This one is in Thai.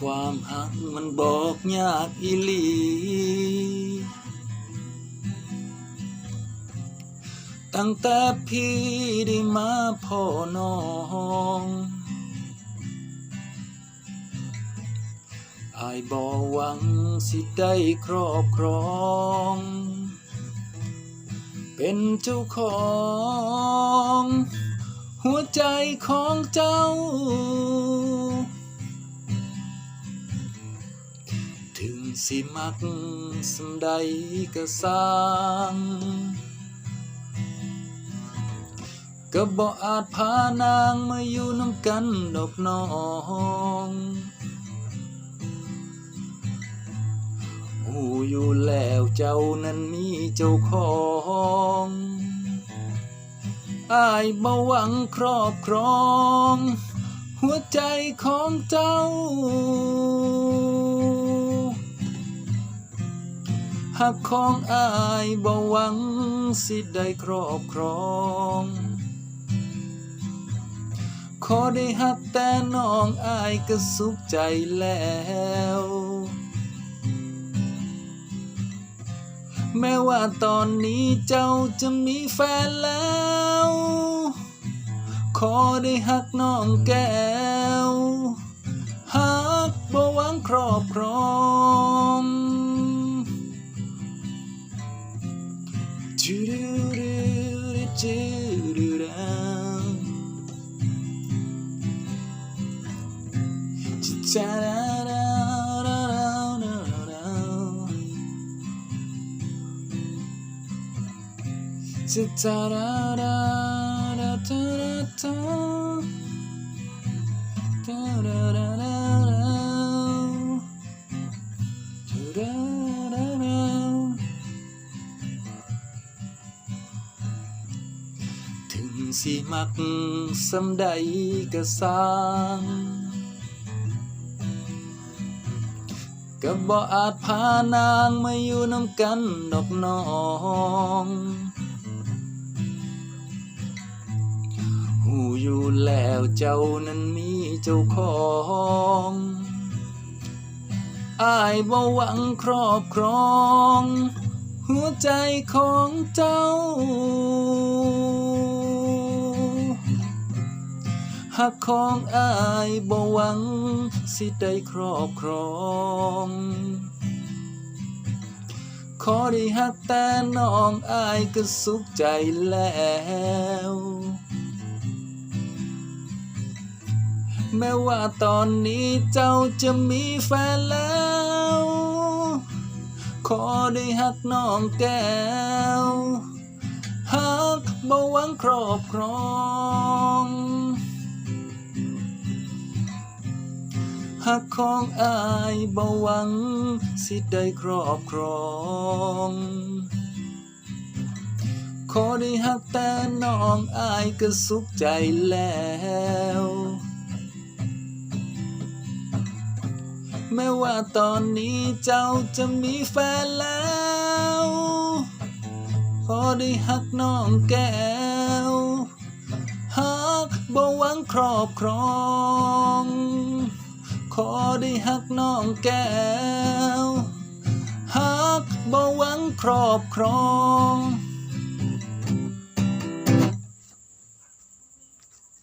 ความหักมันบอกยากอีหลี ตั้งแต่พี่ได้มาพ่อน้องอายบ่หวังสิได้ครอบครอง เป็นเจ้าของ หัวใจของเจ้า สิมักสำใดก็สร้างก็บ่อาจพานางมาอยู่น้ำกันดอกน้อง หูอยู่แล้วเจ้านั้นมีเจ้าของอายบ่หวังครอบครอง หัวใจของเจ้า หักของอายบ่หวังสิได้ครอบครอง ขอได้หักแต่น้องอายก็สุขใจแล้วแม้ว่าตอนนี้เจ้าจะมีแฟนแล้ว ขอได้หักน้องแก้ว หักบ่หวังครอบครอง ดูจูดูดาจิจาดาดาดาดาดาดาจิตา สิมักสำใดก็สร้างก็บ่อาจพานางมาอยู่น้ำกันดอกน้องหูอยู่แล้วเจ้านั้นมีเจ้าของอายบ่หวังครอบครอง หัวใจของเจ้า หักของอายบ่หวัง สิได้ครอบครองขอได้หักแต่น้องอายก็สุขใจแล้วแม้ว่าตอนนี้เจ้าจะมีแฟนแล้ว ขอได้หักน้องแก้ว หักบ่หวังครอบครอง หักของอายบ่หวัง สิได้ครอบครอง ขอได้หักแต่น้องอายก็สุขใจแล้วแม้ว่าตอนนี้เจ้าจะมีแฟนแล้ว พอได้หักน้องแก้ว หักบ่หวังครอบครอง อได้หักน้องแก้วหักบ่หวังครอบครอง